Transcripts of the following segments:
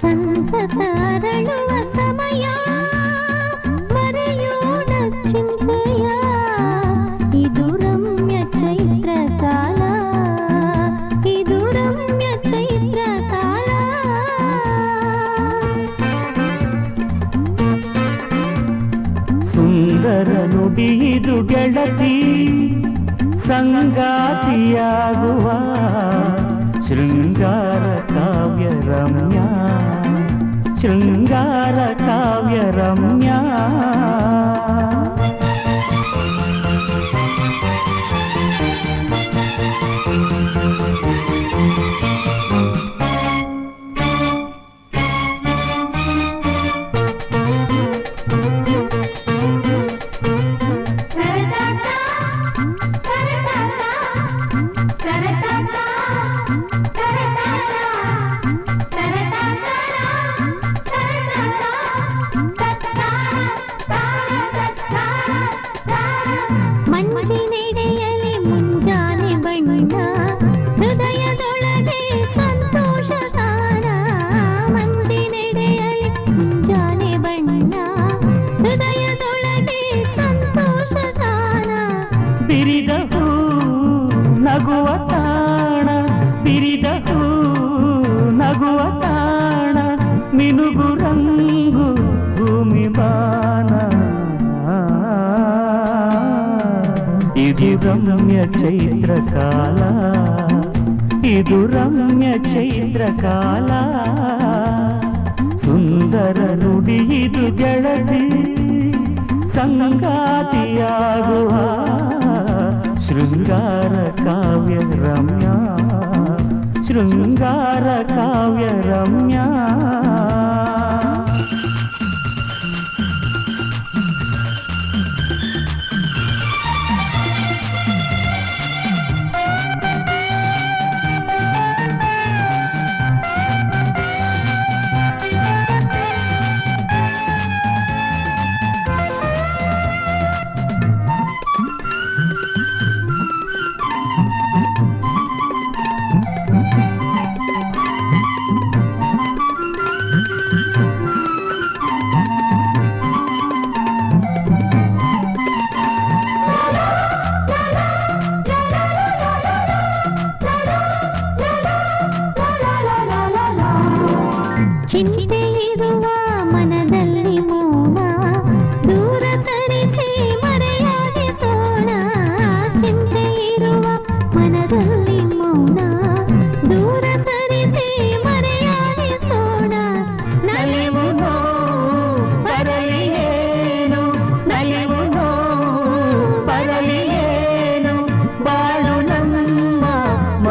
సంతసారణువ సమయా మరియు దక్షిణయా ఇది రమ్య చైత్రకాల. ఇది రమ్య చైత్రకాల సుందర ನುಡಿ శృంగార కావ్య రమ్యా శృంగార కావ్య రమ్యా ಹೂ ನಗುವ ತಾಣ ಬಿರಿದ ಹೂ ನಗುವ ತಾಣ ಮಿನುಗು ರಂಗು ಭೂಮಿ ಬಾನ ಇದು ರಮ್ಯ ಚೈತ್ರ ಕಾಲ ಇದು ರಮ್ಯ ಚೈತ್ರ ಕಾಲ ಸುಂದರ ನುಡಿ ಇದು ಗೆಳತಿ ಸಂಗಾತಿಯಾಗುವ ಶೃಂಗಾರ ಕಾವ್ಯ ರಮ್ಯ ಶೃಂಗಾರ ಕಾವ್ಯ ರಮ್ಯ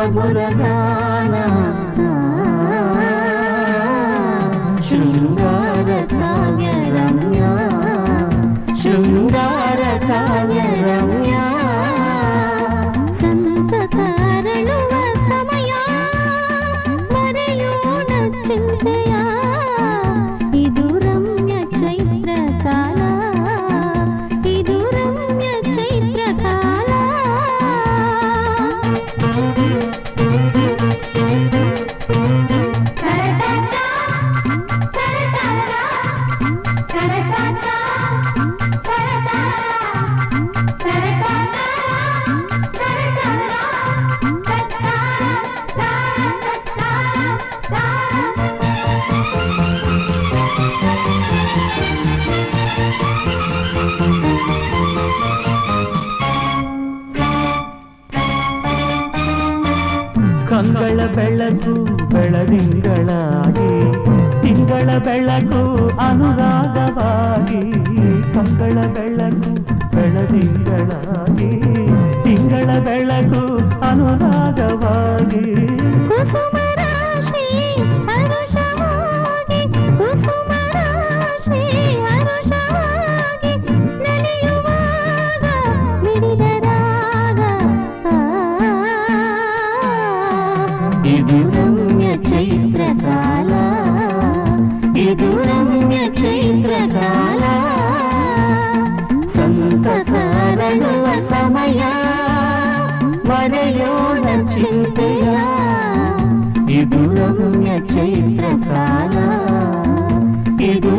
మురగాన శృంగార కావ్య రమ్య శృంగార కావ్య ಕಂಗಳ ಬೆಳಕು ಬೆಳದಿಂಗಳಾಗಿ ತಿಂಗಳ ಬೆಳಕು ಅನುರಾಗವಾಗಿ ಕಂಗಳ ಬೆಳಕು ಬೆಳದಿಂಗಳಾಗಿ ತಿಂಗಳ ಬೆಳಕು ಅನುರಾಗವಾಗಿ. నక్షత్రకాల సంతసారణువ సమಯ వరయోణ చింతయ ಇದು ರಮ್ಯ ಕ್ಷೇತ್ರಕಾಲ ಇದು